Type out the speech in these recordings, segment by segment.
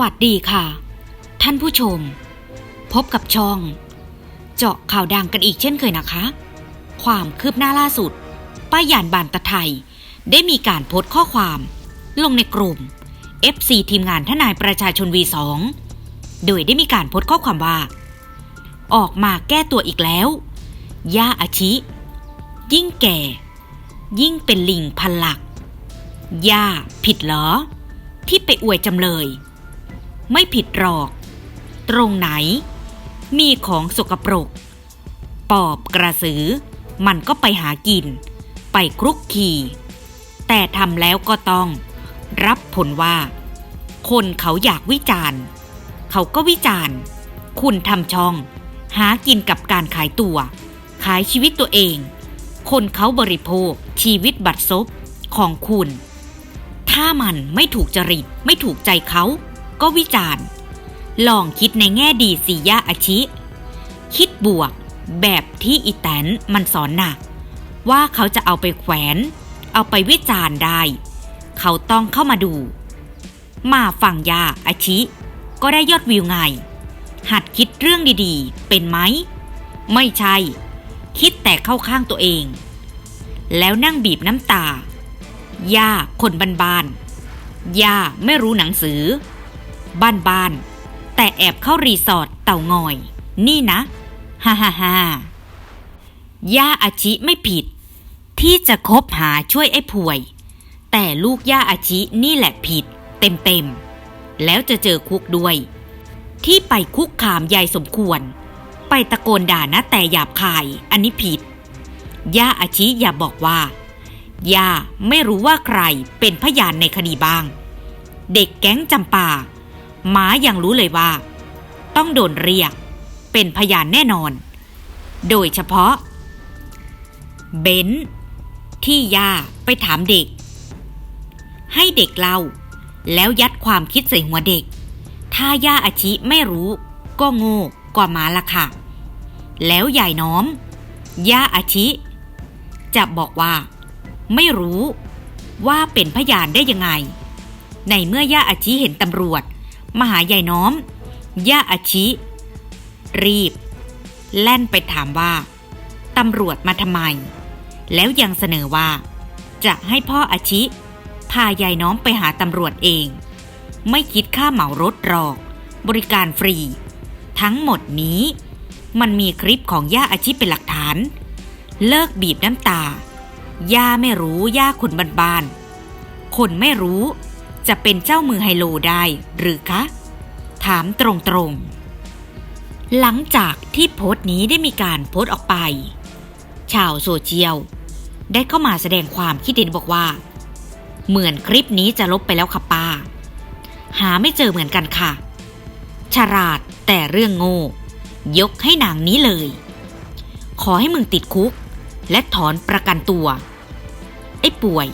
วัสดีค่ะ ท่านผู้ชม พบกับช่อง เจาะข่าวดังกันอีกเช่นเคยนะคะ ความคืบหน้าล่าสุด ป้ายานบานตะไทย ได้มีการโพสต์ข้อความ ลงในกลุ่ม FC ทีมงานทนายประชาชน V2 โดยได้มีการโพสต์ข้อความว่า ออกมาแก้ตัวอีกแล้ว ย่าอาชิ ยิ่งแก่ ยิ่งเป็นลิงพันหลัก ย่าผิดเหรอ ที่ไปอวยจำเลย ไม่ผิดหรอก ตรงไหน มีของสกปรก ปอบกระสือ มันก็ไปหากิน ไปคลุกคีแต่ทำแล้วก็ต้อง รับผลว่า คนเขาอยากวิจารณ์ เขาก็วิจารณ์ คุณทำช่อง หากินกับการขายตัว ขายชีวิตตัวเอง คนเขาบริโภคชีวิตบัตรซบของคุณ ถ้ามันไม่ถูกจริตไม่ถูกใจเขา ก็วิจารณ์ ลองคิดในแง่ดีสิยาอาชิ คิดบวกแบบที่อีแตนมันสอนหนัก ว่าเขาจะเอาไปแขวน เอาไปวิจารณ์ได้ เขาต้องเข้ามาดู มาฟังยาอาชิ ก็ได้ยอดวิวไง หัดคิดเรื่องดีๆ เป็นไหม ไม่ใช่ คิดแต่เข้าข้างตัวเอง แล้วนั่งบีบน้ำตาย่าคนบ้านๆย่าไม่รู้หนังสือ บ้านๆ แต่แอบเข้ารีสอร์ทเต่างอย นี่นะ ฮ่าฮ่าฮ่าย่าอาชิไม่ผิด ที่จะคบหาช่วยไอ้ป่วย แต่ลูกย่าอาชินี่แหละผิด เต็มๆ แล้วจะเจอคุกด้วย ที่ไปคุกคามยายสมควร ไปตะโกนด่านะแต่หยาบคายอันนี้ผิด ย่าอาชิอย่าบอกว่าย่าไม่รู้ว่าใครเป็นพยานในคดีบ้าง เด็กแก๊งจำปา หมายังรู้เลยว่า ต้องโดนเรียก เป็นพยานแน่นอน โดยเฉพาะ เบนที่ย่าไปถามเด็ก ให้เด็กเล่า แล้วยัดความคิดใส่หัวเด็ก ถ้าย่าอาชิไม่รู้ ก็โง่กว่าหมาละค่ะ แล้วยายน้อม ย่าอาชิ จะบอกว่า ไม่รู้ว่าเป็นพยานได้ยังไง ในเมื่อย่าอาชิเห็นตำรวจ มาหายายน้อม ย่าอาชิ รีบ แล่นไปถามว่าตำรวจมาทำไม แล้วยังเสนอว่า จะให้พ่ออาชิ พายายน้อมไปหาตำรวจเอง ไม่คิดค่าเหมารถหรอก บริการฟรี ทั้งหมดนี้ มันมีคลิปของย่าอาชิเป็นหลักฐาน เลิกบีบน้ำตา ย่าไม่รู้ย่าคนบ้านๆคนไม่รู้ จะเป็นเจ้ามือไฮโลได้หรือคะ ถามตรงๆ หลังจากที่โพสต์นี้ได้มีการโพสต์ออกไป ชาวโซเชียลได้เข้ามาแสดงความคิดเห็นบอกว่า เหมือนคลิปนี้จะลบไปแล้วค่ะป้า หาไม่เจอเหมือนกันค่ะ ฉลาดแต่เรื่องโง่ ยกให้หนางนี้เลย ขอให้มึงติดคุก และถอนประกันตัว ไอ้ป่วย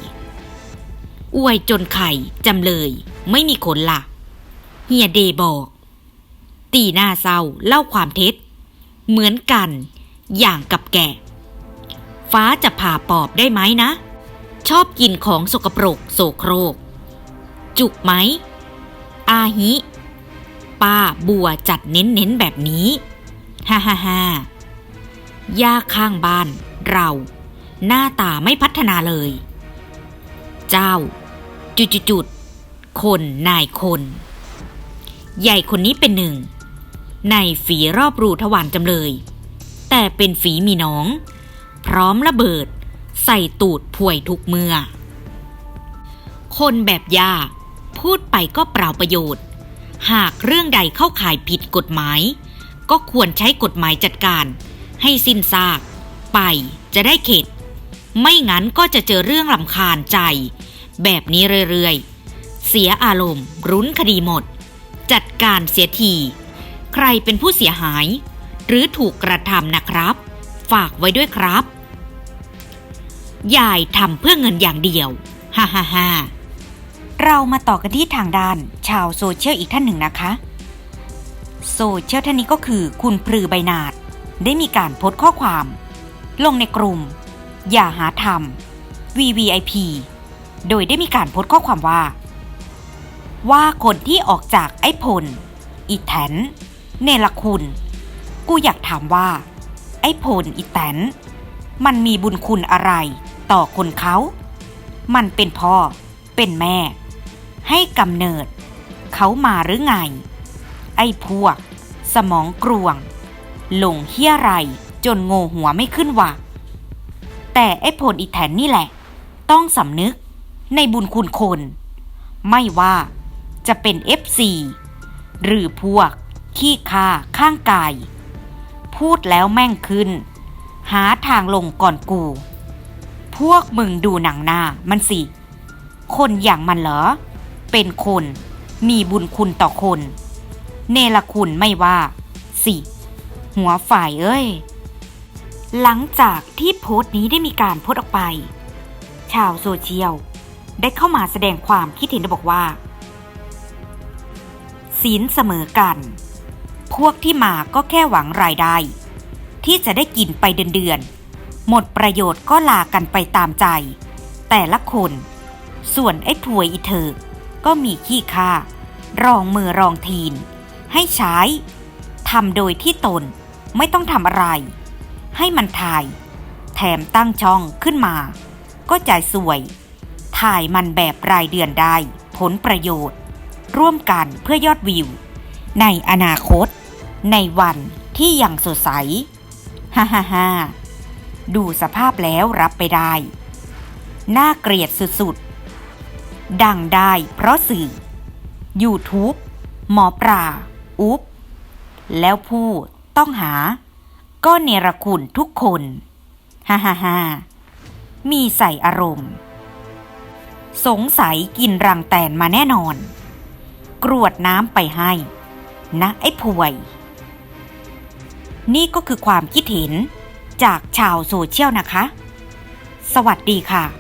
อวยจนไข่จำเลย ไม่มีขนละ่ะ เฮียเดบอก ตีหน้าเศร้าเล่าความเท็จ เหมือนกัน อย่างกับแกฟ้าจะผ่าปอบได้ไหมนะ ชอบกินของสกปรกโสโครก จุกไหม อาฮิป้าบัวจัดเน้นๆแบบนี้ ฮ่าฮ่าฮ่าย่าข้างบ้าน เรา หน้าตาไม่พัฒนาเลย เจ้า จุดๆคนนายคน ใหญ่คนนี้เป็นหนึ่ง ในฝีรอบรูทวารจำเลย แต่เป็นฝีมีน้อง พร้อมระเบิด ใส่ตูดพ่วยทุกเมื่อ คนแบบยาพูดไปก็เปล่าประโยชน์ หากเรื่องใดเข้าข่ายผิดกฎหมาย ก็ควรใช้กฎหมายจัดการ ให้สิ้นซาก ไปจะได้เข็ด ไม่งั้นก็จะเจอเรื่องลำคาญใจ แบบนี้เรื่อยๆ เสียอารมณ์ รุ้นคดีหมด จัดการเสียที ใครเป็นผู้เสียหาย หรือถูกกระทำนะครับ ฝากไว้ด้วยครับยายทำเพื่อเงินอย่างเดียว ฮ่าฮ่าฮ่าเรามาต่อกันที่ทางด้าน ชาวโซเชียลอีกท่านหนึ่งนะคะ โซเชียลท่านนี้ก็คือคุณพลือใบนาดได้มีการโพสต์ข้อความ ลงในกลุ่ม อย่าหาทำ VVIP โดยได้มีการโพสต์ข้อความว่า ว่าคนที่ออกจากไอ้พล อีแตน เนรคุณ กูอยากถามว่า ไอ้พลอีแตน มันมีบุญคุณอะไรต่อคนเขา มันเป็นพ่อ เป็นแม่ ให้กำเนิด เขามาหรือไง ไอ้พวก สมองกรวง หลงเฮี้ยไรจนโง่หัวไม่ขึ้นว่ะแต่ไอ้พลอีแทนนี่แหละ ต้องสำนึก ในบุญคุณคน ไม่ว่าจะเป็น FC หรือพวกขี้คาข้างกาย พูดแล้วแม่งขึ้น หาทางลงก่อนกู พวกมึงดูหนังหน้ามันสิ คนอย่างมันเหรอ เป็นคนมีบุญคุณต่อคน เนรคุณไม่ว่า สิ หัวฝ่ายเอ้ย หลังจากที่โพสต์นี้ได้มีการโพสต์ออกไป ชาวโซเชียล ได้เข้ามาแสดงความคิดเห็นและบอกว่า ศีลเสมอกัน พวกที่มาก็แค่หวังรายได้ ที่จะได้กินไปเดือนๆหมดประโยชน์ก็ลากันไปตามใจ แต่ละคน ส่วนไอ้ถวยอีเธอก็มีขี้ค่ารองมือรองทีน ให้ใช้ทำโดยที่ตนไม่ต้องทำอะไร ให้มันถ่าย แถมตั้งช่องขึ้นมา ก็จ่ายสวย ถ่ายมันแบบรายเดือนได้ ผลประโยชน์ ร่วมกันเพื่อยอดวิว ในอนาคต ในวันที่ยังสดใส ฮ่าฮ่าฮ่าดูสภาพแล้วรับไปได้ น่าเกลียดสุดๆ ดังได้เพราะสื่อ YouTube หมอปลาอุ๊บ แล้วผู้ต้องหา ก็เนรคุณทุกคน ฮ่าฮ่าฮ่ามีใส่อารมณ์ สงสัยกินรังแตนมาแน่นอน กรวดน้ำไปให้ นะไอ้ผวย นี่ก็คือความคิดเห็นจากชาวโซเชียลนะคะ สวัสดีค่ะ